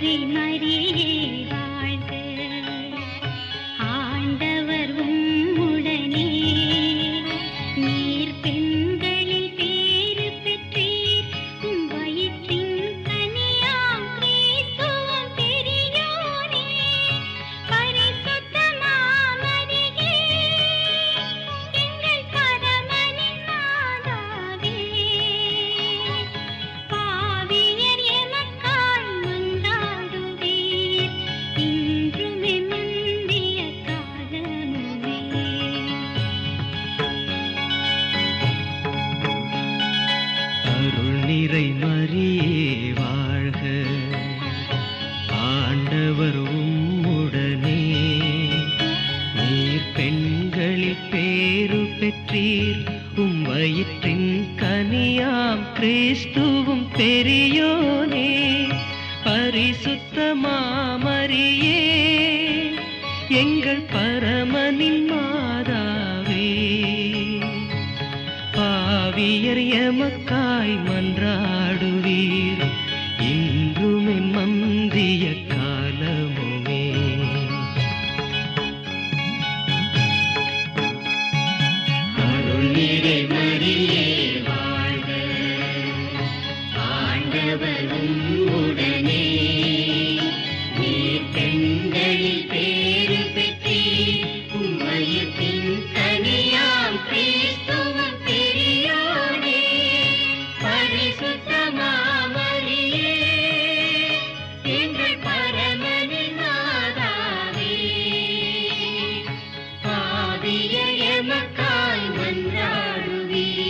divino. பெற்றீர். உம் வயிற்றின் கனியாம் கிறிஸ்துவும் பெரியோனே பரிசுத்தமாமரியே எங்கள் பரமனின் மாதாவே பாவியர் எமக்காய் மன்றாடுவீர். இன்றுமே மந்திய அருள்நிறை மரியே வாழ்க. ஆண்டவரும் உடனே நீர் பெண்களில் பேறு பெற்றீர் உம்மையத்தின் கனியாம் கிறிஸ்துவும் பெரியோனே. பரிசுத்த மாமரியே எங்கள் பரமனின் பாவிய எமக்காய் மன்றாடுவீர்